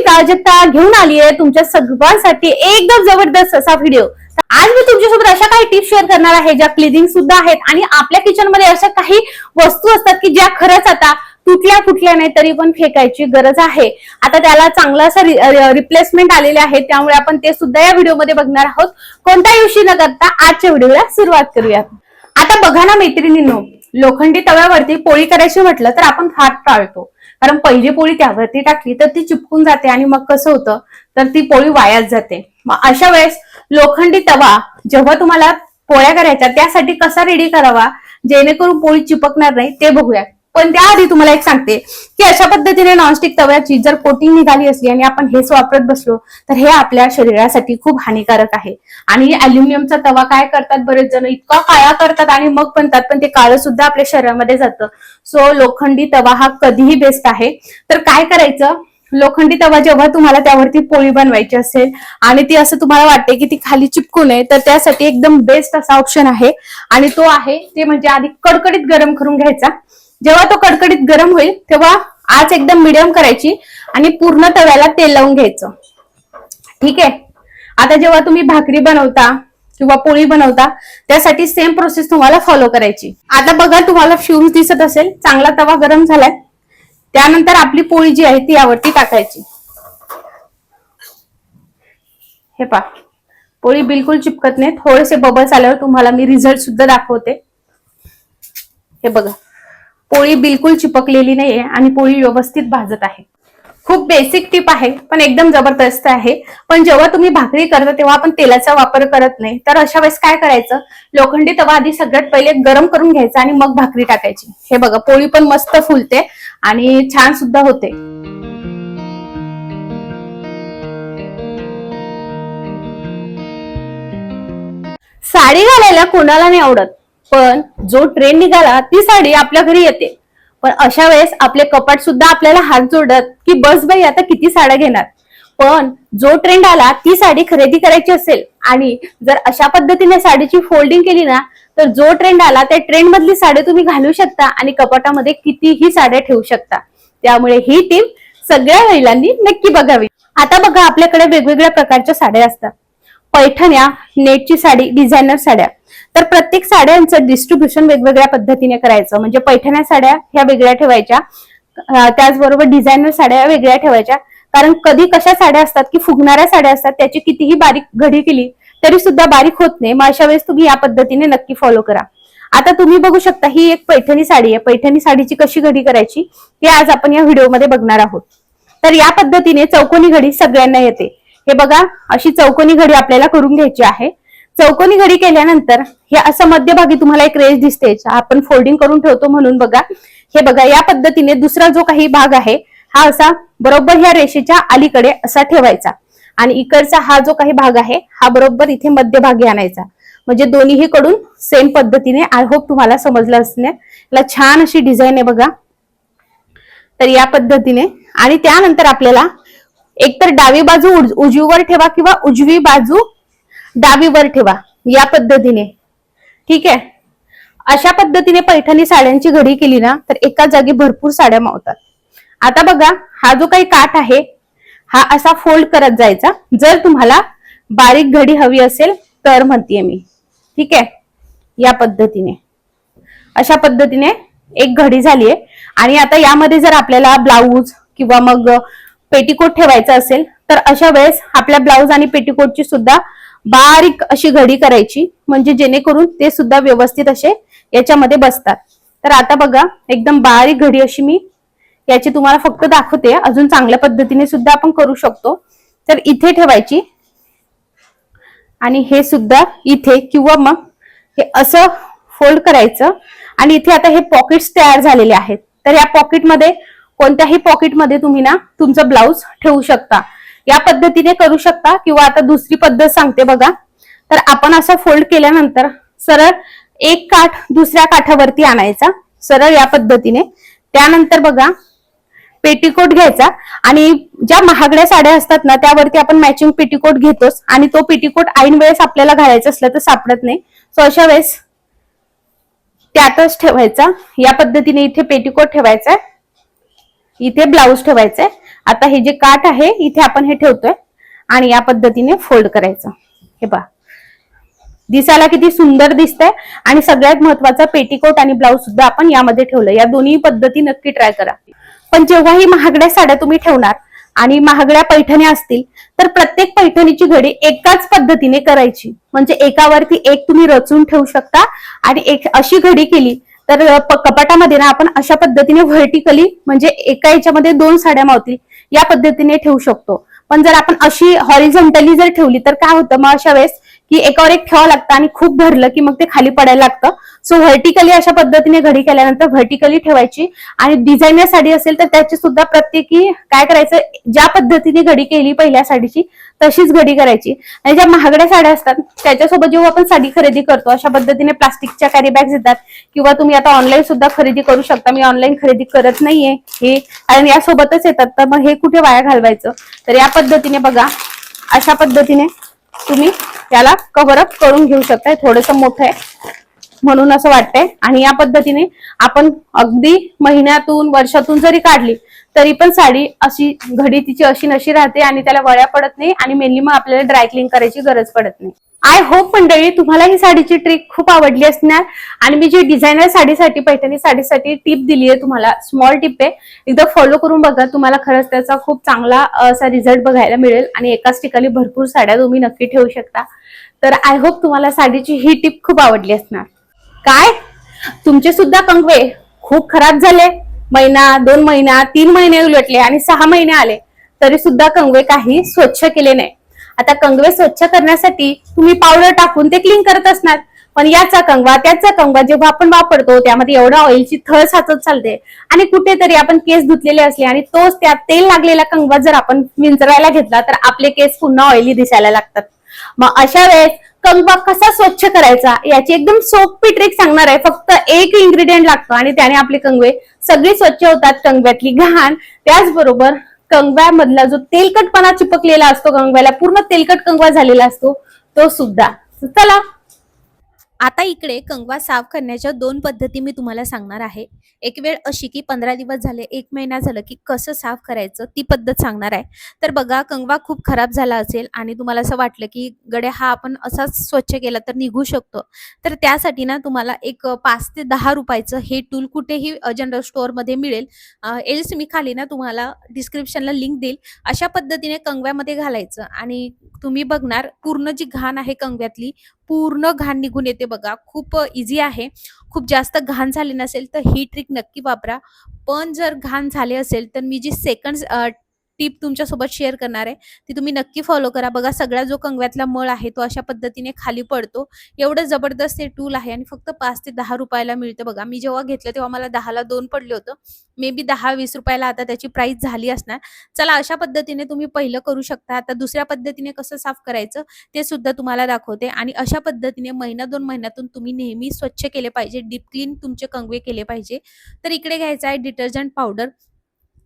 प्राजक्ता घेऊन आली आहे तुमच्या सर्वांसाठी एकदम जबरदस्त असा व्हिडिओ आज मी तुमच्यासोबत अशा काही टिप्स शेअर करणार आहे ज्या क्लिनिंग सुद्धा आहेत आणि आपल्या किचनमध्ये अशा काही वस्तू असतात की ज्या खरंच आता तुटल्या फुटल्या नाही तरी पण फेकायची गरज आहे. आता त्याला चांगला असं रिप्लेसमेंट आलेले आहे त्यामुळे आपण ते सुद्धा या व्हिडिओमध्ये बघणार आहोत. कोणत्याही उशीर न करता आजच्या व्हिडिओला सुरुवात करूयात. आता बघा ना मैत्रिणींनो लोखंडी तव्यावरती पोळी करायची म्हटलं तर आपण फार टाळतो कारण पहिली पोळी त्यावरती टाकली तर ती चिपकून जाते आणि मग कसं होतं तर ती पोळी वायाच जाते. मग अशा वेळेस लोखंडी तवा जेव्हा तुम्हाला पोळ्या करायच्या त्यासाठी कसा रेडी करावा? जेणेकरून पोळी चिपकणार नाही ते बघूया. पण त्याआधी तुम्हाला एक सांगते की अशा पद्धतीने नॉनस्टिक तव्याची जर कोटिंग निघाली असली आणि आपण हेच वापरत बसलो तर हे आपल्या शरीरासाठी खूप हानिकारक आहे. आणि अल्युमिनियमचा तवा काय करतात बरेच जण इतका काळा करतात आणि मग बनतात पण ते काळं सुद्धा आपल्या शरीरामध्ये जातं. सो लोखंडी तवा हा कधीही बेस्ट आहे. तर काय करायचं? लोखंडी तवा जेव्हा तुम्हाला त्यावरती पोळी बनवायची असेल आणि ती असं तुम्हाला वाटते की ती खाली चिपकू नये तर त्यासाठी एकदम बेस्ट असा ऑप्शन आहे. आणि तो आहे ते म्हणजे आधी कडकडीत गरम करून घ्यायचा. जेव्हा तो कडकडीत गरम होईल तेव्हा आज एकदम मिडियम करायची आणि पूर्ण तव्याला तेल लावून घ्यायचं. ठीक आहे? आता जेव्हा तुम्ही भाकरी बनवता किंवा पोळी बनवता त्यासाठी सेम प्रोसेस तुम्हाला फॉलो करायची. आता बघा तुम्हाला फ्यूज दिसत असेल चांगला तवा गरम झालाय. त्यानंतर आपली पोळी जी आहे ती यावरती टाकायची. हे पा पोळी बिलकुल चिपकत नाही थोडेसे बबल्स आल्यावर तुम्हाला मी रिझल्ट सुद्धा दाखवते. हे बघा. पोळी बिलकुल चिपकलेली नाहीये आणि पोळी व्यवस्थित भाजत आहे. खूप बेसिक टिप आहे पण एकदम जबरदस्त आहे. पण जेव्हा तुम्ही भाकरी करता तेव्हा आपण तेलाचा वापर करत नाही. तर अशा वेळेस काय करायचं? लोखंडी तवा आधी सगळ्यात पहिले गरम करून घ्यायचा आणि मग भाकरी टाकायची. हे बघा पोळी पण मस्त फुलते आणि छान सुद्धा होते. साडी घालायला कोणाला नाही आवडत. पण जो ट्रेंड निघाला ती साडी आपल्या घरी येते. पण अशा वेळेस आपले कपाट सुद्धा आपल्याला हात जोडत की बस बाई आता किती साड्या घेणार? पण जो ट्रेंड आला ती साडी खरेदी करायची असेल आणि जर अशा पद्धतीने साडीची फोल्डिंग केली ना तर जो ट्रेंड आला त्या ट्रेंड मधली साडी तुम्ही घालू शकता आणि कपाटामध्ये कितीही साड्या ठेवू शकता. त्यामुळे ही टीम सगळ्या महिलांनी नक्की बघावी. आता बघा आपल्याकडे वेगवेगळ्या प्रकारच्या साड्या असतात. पैठण्या नेटची साडी डिझायनर साड्या. तर प्रत्येक साड्यांचं डिस्ट्रीब्युशन वेगवेगळ्या पद्धतीने करायचं. म्हणजे पैठण्या साड्या ह्या वेगळ्या ठेवायच्या. त्याचबरोबर डिझायनर साड्या वेगळ्या ठेवायच्या. कारण कधी कशा साड्या असतात की फुगणाऱ्या साड्या असतात त्याची कितीही बारीक घडी केली तरी सुद्धा बारीक होत नाही. मग अशा वेळेस तुम्ही या पद्धतीने नक्की फॉलो करा. आता तुम्ही बघू शकता ही एक पैठणी साडी आहे. पैठणी साडीची कशी घडी करायची हे आज आपण या व्हिडिओमध्ये बघणार आहोत. तर या पद्धतीने चौकोनी घडी सगळ्यांना येते. हे बघा अशी चौकोनी घडी आपल्याला करून घ्यायची आहे. चौकोनी घडी केल्यानंतर हे असं मध्यभागी तुम्हाला एक रेष दिसते आपण फोल्डिंग करून ठेवतो म्हणून बघा. हे बघा या पद्धतीने दुसरा जो काही भाग आहे हा असा बरोबर ह्या रेषेच्या अलीकडे असा ठेवायचा. आणि इकडचा हा जो काही भाग आहे हा बरोबर इथे मध्यभागी आणायचा. म्हणजे दोन्हीही कडून सेम पद्धतीने आय होप तुम्हाला समजलं असणे छान अशी डिझाईन आहे बघा. तर या पद्धतीने. आणि त्यानंतर आपल्याला एकतर डावी बाजू उज- उजवीवर ठेवा किंवा उजवी बाजू डावीवर ठेवा. या पद्धतीने. ठीक आहे? अशा पद्धतीने पैठणी साड्यांची घडी केली ना तर एका जागी भरपूर साड्या मावतात. आता बघा हा जो काही काठ आहे हा असा फोल्ड करत जायचा. जर तुम्हाला बारीक घडी हवी असेल तर म्हणतीये मी. ठीक आहे? या पद्धतीने. अशा पद्धतीने एक घडी झालीये. आणि आता यामध्ये जर आपल्याला ब्लाऊज किंवा मग पेटीकोट ठेवायचा असेल तर अशा वेळेस आपल्या ब्लाऊज आणि पेटीकोटची सुद्धा बारीक अशी घडी करायची म्हणजे जेणेकरून ते सुद्धा व्यवस्थित असे याच्यामध्ये बसतात. तर आता बघा एकदम बारीक घडी अशी मी याची तुम्हाला फक्त दाखवते. अजून चांगल्या पद्धतीने सुद्धा आपण करू शकतो. तर इथे ठेवायची. आणि हे सुद्धा इथे किंवा मग हे असं फोल्ड करायचं. आणि इथे आता हे पॉकेट्स तयार झालेले आहेत. तर या पॉकेटमध्ये कोणत्याही पॉकेटमध्ये तुम्ही ना तुमचं ब्लाऊज ठेवू शकता. या पद्धतीने करू शकता किंवा आता दुसरी पद्धत सांगते बघा. तर आपण असं फोल्ड केल्यानंतर सरळ एक काठ दुसऱ्या काठावरती आणायचा. सरळ या पद्धतीने. त्यानंतर बघा पेटीकोट घ्यायचा. आणि ज्या महागड्या साड्या असतात ना त्यावरती आपण मॅचिंग पेटीकोट घेतोच. आणि तो पेटीकोट ऐन वेळेस आपल्याला घालायचा असला तर सापडत नाही. सो अशा वेळेस त्यातच ठेवायचा. या पद्धतीने इथे पेटीकोट ठेवायचा इथे ब्लाऊज ठेवायचा आता हे जे काठ आहे इथे आपण हे ठेवतोय आणि या पद्धतीने फोल्ड करायचं. हे पहा. दिसायला किती सुंदर दिसतंय आणि सगळ्यात महत्त्वाचा पेटीकोट आणि ब्लाऊज सुद्धा आपण यामध्ये ठेवलं. या दोन्ही पद्धती नक्की ट्राय करा. पण जेव्हा ही महागड्या साड्या तुम्ही ठेवणार आणि महागड्या पैठण्या असतील तर प्रत्येक पैठणीची घडी एकाच पद्धतीने करायची. म्हणजे एकावरती एक तुम्ही रचून ठेवू शकता आणि एक अशी घडी केली तर कपाटामध्ये ना आपण अशा पद्धतीने व्हर्टिकली म्हणजे एका याच्यामध्ये दोन साड्या मावतील. या पद्धतीने ठेवू शकतो. पण जर आपण अशी हॉरिझॉन्टली जर ठेवली तर काय होतं? मग अशा वेळेस की एकावर एक ठेवावं लागतं आणि खूप भरलं की मग ते खाली पडायला लागतं. सो व्हर्टिकली अशा पद्धतीने घडी केल्यानंतर व्हर्टिकली ठेवायची. आणि डिझायनर साडी असेल तर त्याची सुद्धा प्रत्येकी काय करायचं ज्या पद्धतीने घडी केली पहिल्या साडीची तशीच घडी करायची. आणि ज्या महागड्या साड्या असतात त्याच्यासोबत जेव्हा आपण साडी खरेदी करतो अशा पद्धतीने प्लास्टिकच्या कॅरी बॅग्स येतात. किंवा तुम्ही आता ऑनलाईन सुद्धा खरेदी करू शकता. मी ऑनलाईन खरेदी करत नाहीये हे कारण यासोबतच येतात. तर मग हे कुठे वाया घालवायचं? तर या पद्धतीने बघा. अशा पद्धतीने तुम्ही त्याला कव्हरअप करून घेऊ शकताय. थोडस मोठं आहे. म्हणून असं वाटतंय. आणि या पद्धतीने आपण अगदी महिन्यातून वर्षातून जरी काढली तरी पण साडी अशी घडी तिची अशी नशी राहते आणि त्याला वळ्या पडत नाही आणि मेनली मग आपल्याला ड्रायक्लिंग करायची गरज पडत नाही. आय होप मंडळी तुम्हाला ही साडीची ट्रिक खूप आवडली असणार. आणि मी जी डिझायनर साडीसाठी पैठणी साडीसाठी टिप दिली आहे तुम्हाला स्मॉल टिप आहे. एकदा फॉलो करून बघा तुम्हाला खरंच त्याचा खूप चांगला असा रिझल्ट बघायला मिळेल. आणि एकाच ठिकाणी भरपूर साड्या तुम्ही नक्की ठेवू शकता. तर आय होप तुम्हाला साडीची ही टिप खूप आवडली असणार. काय? तुमचे सुद्धा कंगवे खूप खराब झाले. महिना दोन महिना तीन महिने उलटले आणि सहा महिने आले तरी सुद्धा कंगवे काही स्वच्छ केले नाही. आता कंगवे स्वच्छ करण्यासाठी तुम्ही पावडर टाकून ते क्लीन करत असणार. पण याचा कंगवा त्याचा कंगवा जेव्हा आपण वापरतो त्यामध्ये एवढा ऑइलची थळ साचत चालते. आणि कुठेतरी आपण केस धुतलेले असले आणि तोच त्यात तेल लागलेला कंगवा जर आपण विंचरायला घेतला तर आपले केस पुन्हा ऑइली दिसायला लागतात. मग अशा वेळेस कंगवा कसा स्वच्छ करायचा याची एकदम सोपी ट्रिक सांगणार आहे. फक्त एक इन्ग्रेडियंट लागतो आणि त्याने आपले कंगवे सगळे स्वच्छ होतात कंगव्यातली घाण. त्याचबरोबर कंगव्यामधला जो तेलकटपणा चिपकलेला असतो कंगव्याला पूर्ण तेलकट कंगवा झालेला असतो तो सुद्धा. चला आता इकडे कंगवा साफ करण्याच्या दोन पद्धती मी तुम्हाला सांगणार आहे. एक वेळ अशी की पंधरा दिवस झाले एक महिना झालं की कसं साफ करायचं ती पद्धत सांगणार आहे. तर बघा कंगवा खूप खराब झाला असेल आणि तुम्हाला असं वाटलं की गड्या हा आपण असाच स्वच्छ केला तर निघू शकतो. तर त्यासाठी ना तुम्हाला एक पाच ते दहा रुपयाचं हे टूल कुठेही जनरल स्टोअरमध्ये मिळेल. एल्स मी खाली ना तुम्हाला डिस्क्रिप्शनला लिंक देईल. अशा पद्धतीने कंगव्यामध्ये घालायचं आणि तुम्ही बघणार पूर्ण जी घाण आहे कंगव्यातली पूर्ण घाण निघून येते बघा. खूप इझी आहे. खूप जास्त घाण झाली नसेल तर ही ट्रिक नक्की वापरा. पण जर घाण झाले असेल तर मी जी सेकंड टीप तुमच्यासोबत शेअर करणार आहे. ती तुम्ही नक्की फॉलो करा. बघा सगळा जो कंगव्यातला मळ आहे तो अशा पद्धतीने खाली पडतो. एवढं जबरदस्त हे टूल आहे आणि फक्त पाच ते दहा रुपयाला मिळतं. बघा मी जेव्हा घेतलं तेव्हा मला दहाला दोन पडले होतं. मे बी दहा वीस रुपयाला आता त्याची प्राइस झाली असणार. चला अशा पद्धतीने तुम्ही पहिलं करू शकता. आता दुसऱ्या पद्धतीने कसं साफ करायचं ते सुद्धा तुम्हाला दाखवते. आणि अशा पद्धतीने महिना दोन महिन्यातून तुम्ही नेहमी स्वच्छ केले पाहिजे. डीप क्लीन तुमचे कंगवे केले पाहिजे. तर इकडे घ्यायचा आहे डिटर्जंट पावडर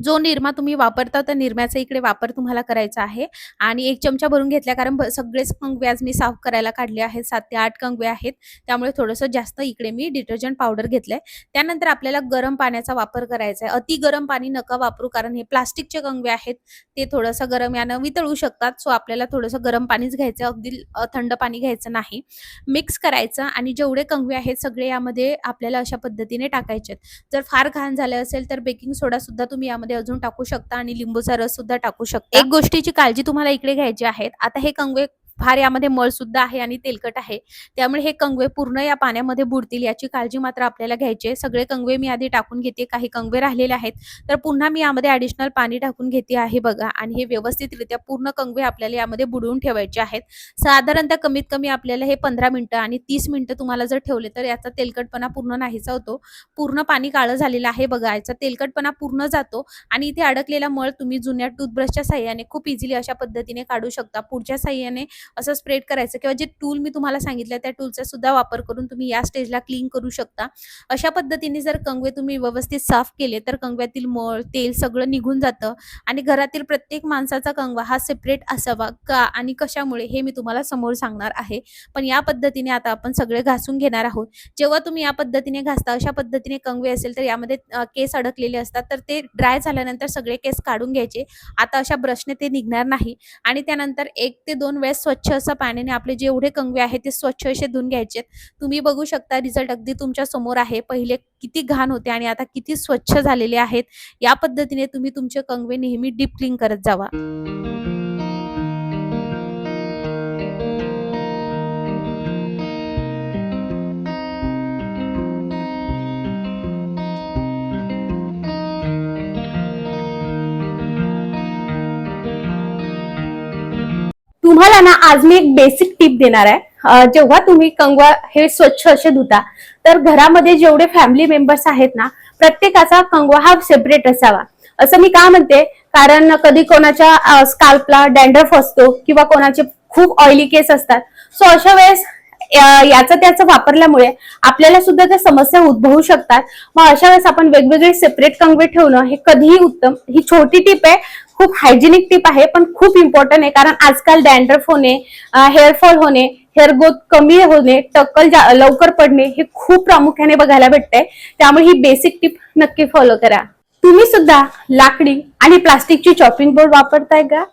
जो निरमा तुम्ही वापरता त्या निरम्याचा इकडे वापर तुम्हाला करायचा आहे. आणि एक चमचा भरून घेतल्या कारण सगळेच कंगवे आज मी साफ करायला काढले आहेत. सात ते आठ कंगवे आहेत. त्यामुळे थोडंसं जास्त इकडे मी डिटर्जंट पावडर घेतलंय. त्यानंतर आपल्याला गरम पाण्याचा वापर करायचा आहे अति गरम पाणी नका वापरू कारण हे प्लास्टिकचे कंगवे आहेत. ते थोडंसं गरम यानं वितळू शकतात. सो आपल्याला थोडंसं गरम पाणीच घ्यायचं. अगदी थंड पाणी घ्यायचं नाही. मिक्स करायचं आणि जेवढे कंगवे आहेत सगळे यामध्ये आपल्याला अशा पद्धतीने टाकायचे आहेत. जर फार घाण झाले असेल तर बेकिंग सोडा सुद्धा तुम्ही यामध्ये अजून टाकू शकता आणि लिंबूचा रस सुद्धा टाकू शकता. एक गोष्टीची काळजी तुम्हाला इकडे घ्यायची आहे. आता हे कंगवे फार यामध्ये मळ सुद्धा आहे आणि तेलकट आहे. त्यामुळे हे कंगवे पूर्ण या पाण्यामध्ये बुडतील याची काळजी मात्र आपल्याला घ्यायची आहे. सगळे कंगवे मी आधी टाकून घेते. काही कंगवे राहिलेले आहेत. तर पुन्हा मी यामध्ये ॲडिशनल पाणी टाकून घेते आहे बघा. आणि हे व्यवस्थितरित्या पूर्ण कंगवे आपल्याला यामध्ये बुडवून ठेवायचे आहेत. साधारणतः कमीत कमी आपल्याला हे पंधरा मिनिटं आणि तीस मिनिटं तुम्हाला जर ठेवले तर याचा तेलकटपणा पूर्ण नाहीसा होतो. पूर्ण पाणी काळं झालेलं आहे बघा. याचा तेलकटपणा पूर्ण जातो आणि इथे अडकलेला मळ तुम्ही जुन्या टूथब्रशच्या साह्याने खूप इझिली अशा पद्धतीने काढू शकता. पुढच्या साह्याने असं स्प्रेड करायचं. किंवा जे टूल मी तुम्हाला सांगितलं त्या टूलचा सुद्धा वापर करून तुम्ही या स्टेजला क्लीन करू शकता. अशा पद्धतीने जर कंगवे तुम्ही व्यवस्थित साफ केले तर कंगव्यातील मळ तेल सगळं निघून जातं. आणि घरातील प्रत्येक माणसाचा कंगवा हा सेपरेट असावा का आणि कशामुळे हे मी तुम्हाला समोर सांगणार आहे. पण या पद्धतीने आता आपण सगळे घासून घेणार आहोत. जेव्हा तुम्ही या पद्धतीने घासता अशा पद्धतीने कंगवे असेल तर यामध्ये केस अडकलेले असतात. तर ते ड्राय झाल्यानंतर सगळे केस काढून घ्यायचे. आता अशा ब्रशने ते निघणार नाही. आणि त्यानंतर एक ते दोन वेळेस स्वच्छ असं पाण्याने आपले जेवढे कंगवे आहेत ते स्वच्छ असे धुवून घ्यायचे. तुम्ही बघू शकता रिझल्ट अगदी तुमच्यासमोर आहे. पहिले किती घाण होते आणि आता किती स्वच्छ झालेले आहेत. या पद्धतीने तुम्ही तुमचे कंगवे नेहमी डीप क्लीन करत जावा. तुम्हाला ना आज मी एक बेसिक टिप देणार आहे. जेव्हा तुम्ही कंगवा हे स्वच्छ असे धुता तर घरामध्ये जेवढे फॅमिली मेंबर्स आहेत ना प्रत्येकाचा कंगवा हा सेपरेट असावा. असं मी का म्हणते? कारण कधी कोणाच्या स्काल्पला डॅन्ड्रफ असतो किंवा कोणाचे खूप ऑइली केस असतात. सो अशा वेळेस याचा याचं वापरल्यामुळे आपल्याला सुद्धा त्या समस्या उद्भवू शकतात. मग अशा वेळेस आपण वेगवेगळे सेपरेट कंगवे ठेवणं हे कधीही उत्तम. ही छोटी टिप आहे. खूप हायजेनिक टिप आहे पण खूप इम्पॉर्टंट आहे. कारण आजकाल डॅन्ड्रफ होणे हेअरफॉल होणे हेअर ग्रोथ कमी होणे टक्कल जा- लवकर पडणे हे खूप प्रामुख्याने बघायला भेटतंय. त्यामुळे ही बेसिक टिप नक्की फॉलो करा. तुम्ही सुद्धा लाकडी आणि प्लास्टिकची चॉपिंग बोर्ड वापरताय का?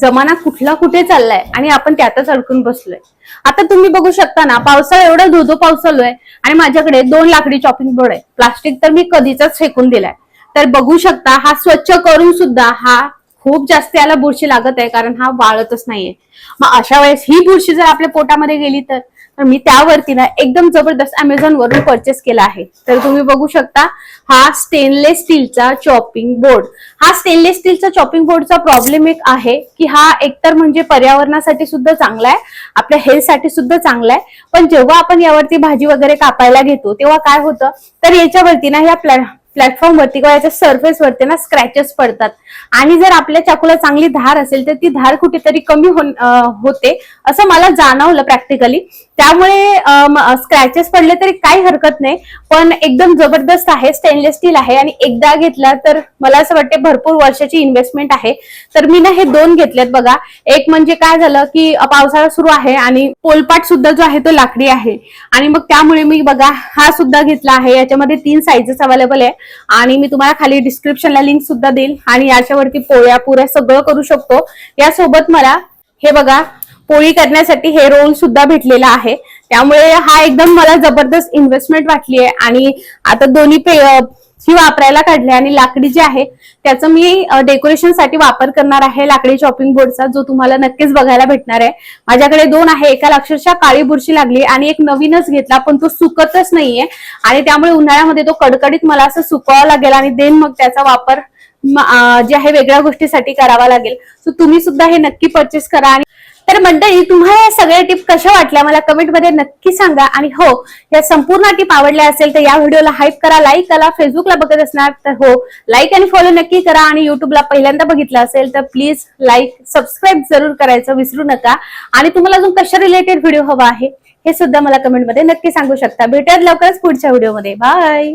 जमाना कुठला कुठे चाललाय आणि आपण त्यातच अडकून बसलोय. आता तुम्ही बघू शकता ना पावसाळा एवढा धोधो पाऊस चालू आहे आणि माझ्याकडे दोन लाकडी चॉपिंग बोर्ड आहे प्लास्टिक तर मी कधीच फेकून दिलाय. तर बघू शकता हा स्वच्छ करून सुद्धा हा खूप जास्त याला बुरशी लागत आहे कारण हा वाळतच नाहीये. मग अशा वेळेस ही बुरशी जर आपल्या पोटामध्ये गेली तर? तर मी त्यावरती ना एकदम जबरदस्त अमेझॉन वरून परचेस केला आहे. तर तुम्ही बघू शकता हा स्टेनलेस स्टीलचा चॉपिंग बोर्ड हा स्टेनलेस स्टीलचा चॉपिंग बोर्डचा प्रॉब्लेम एक आहे की हा एकतर म्हणजे पर्यावरणासाठी सुद्धा चांगला आहे आपल्या हेल्थसाठी सुद्धा चांगला आहे पण जेव्हा आपण यावरती भाजी वगैरे कापायला घेतो तेव्हा काय होतं? तर याच्यावरती ना ह्या प्लॅ प्लॅटफॉर्म वरती किंवा याच्या सरफेस वरती ना स्क्रॅचेस पडतात. आणि जर आपल्या चाकूला चांगली धार असेल तर ती धार कुठेतरी कमी होन- होते असं मला जाणवलं प्रॅक्टिकली त्यामुळे स्क्रॅचेस पडले तरी काही हरकत नाही. पण एकदम जबरदस्त आहे स्टेनलेस स्टील आहे आणि एकदा घेतला तर मला असं वाटते भरपूर वर्षाची इन्व्हेस्टमेंट आहे. तर मी ना हे दोन घेतलेत बघा. एक म्हणजे काय झालं की पावसाळा सुरू आहे आणि पोलपाट सुद्धा जो आहे तो लाकडी आहे. आणि मग त्यामुळे मी बघा हा सुद्धा घेतला आहे. याच्यामध्ये तीन साईजेस अवेलेबल आहे. आणि मी तुम्हाला खाली डिस्क्रिप्शनला लिंक सुद्धा देईल. आणि याच्यावरती पोळ्या पुऱ्या सगळं करू शकतो. यासोबत मला हे बघा पोळी करण्यासाठी हे रोल सुद्धा भेटलेला आहे. त्यामुळे हा एकदम मला जबरदस्त इन्व्हेस्टमेंट वाटली आहे आणि आता दोन्ही पे ही वापरायला काढले आणि लाकडी जे आहे त्याचं मी डेकोरेशनसाठी वापर करणार आहे लाकडी चॉपिंग बोर्डचा जो तुम्हाला नक्कीच बघायला भेटणार आहे. माझ्याकडे दोन आहे एकाला अक्षरशः काळी बुरशी लागली आणि एक नवीनच घेतला पण तो सुकतच नाहीये. आणि त्यामुळे उन्हाळ्यामध्ये तो कडकडीत मला असं सुकवावा लागेल आणि देन मग त्याचा वापर जे आहे वेगळ्या गोष्टीसाठी करावा लागेल. सो तुम्ही सुद्धा हे नक्की परचेस करा आणि तर मंडळी तुम्हाला या सगळ्या टिप कशा वाटल्या मला कमेंटमध्ये नक्की सांगा. आणि हो या संपूर्ण टिप आवडल्या असेल तर या व्हिडिओला हाईप करा लाईक करा फेसबुकला बघत असणार तर हो लाईक आणि फॉलो नक्की करा आणि युट्यूबला पहिल्यांदा बघितलं असेल तर प्लीज लाईक सबस्क्राईब जरूर करायचं विसरू नका. आणि तुम्हाला अजून कशा रिलेटेड व्हिडिओ हवा आहे हे सुद्धा मला कमेंटमध्ये नक्की सांगू शकता. भेटूयात लवकरच पुढच्या व्हिडिओमध्ये बाय